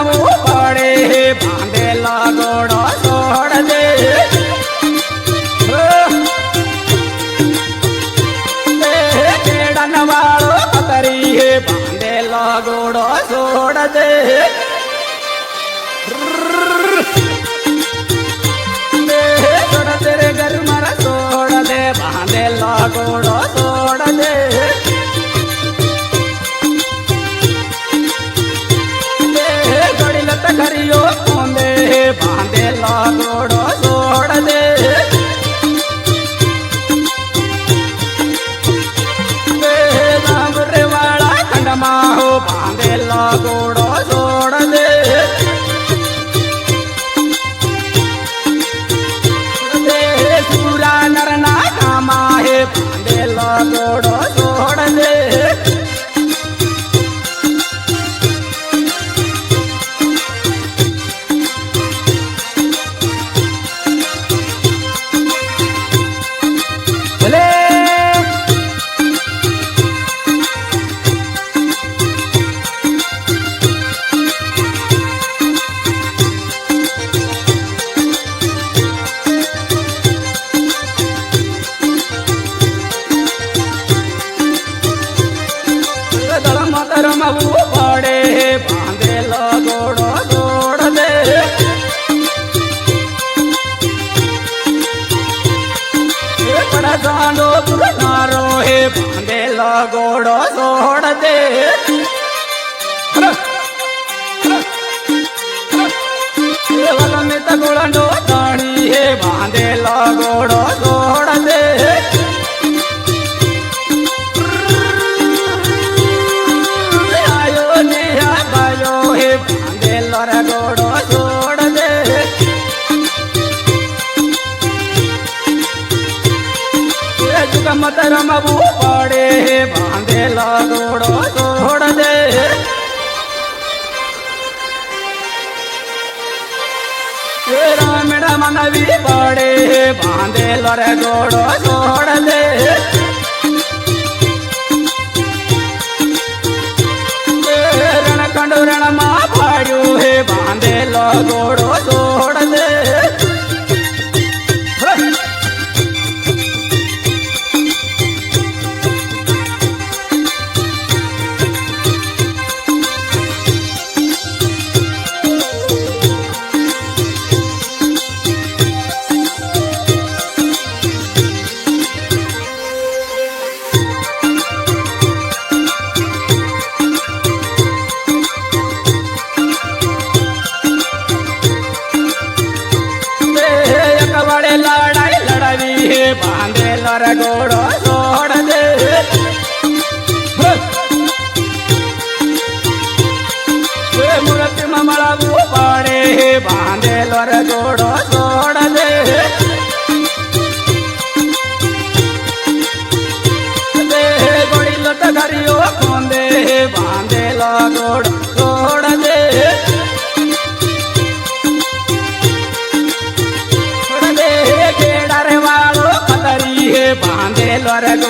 રમવું પડે બાંધેલો ઘોડો છોડ દે વાળો કતરી હે બાંધેલો ઘોડો છોડ દે cariño ઘોડો દોડ દે. વલમિત ગોળંડો તાણી હે બાંધેલો ઘોડો દોડ દે. આયો ને આ બાયો હે બાંધેલો રે ઘોડો છોડ દે. જુગમત રમવું પડે. બાંધેલો ઘોડો છોડ દે. એ રામણ મનવી પડે બાંધેલો રે ઘોડો છોડ દે. રણમાં પાડ્યું હે, બાંધેલો ઘોડો બાંધેલો રે બાંધેલો રે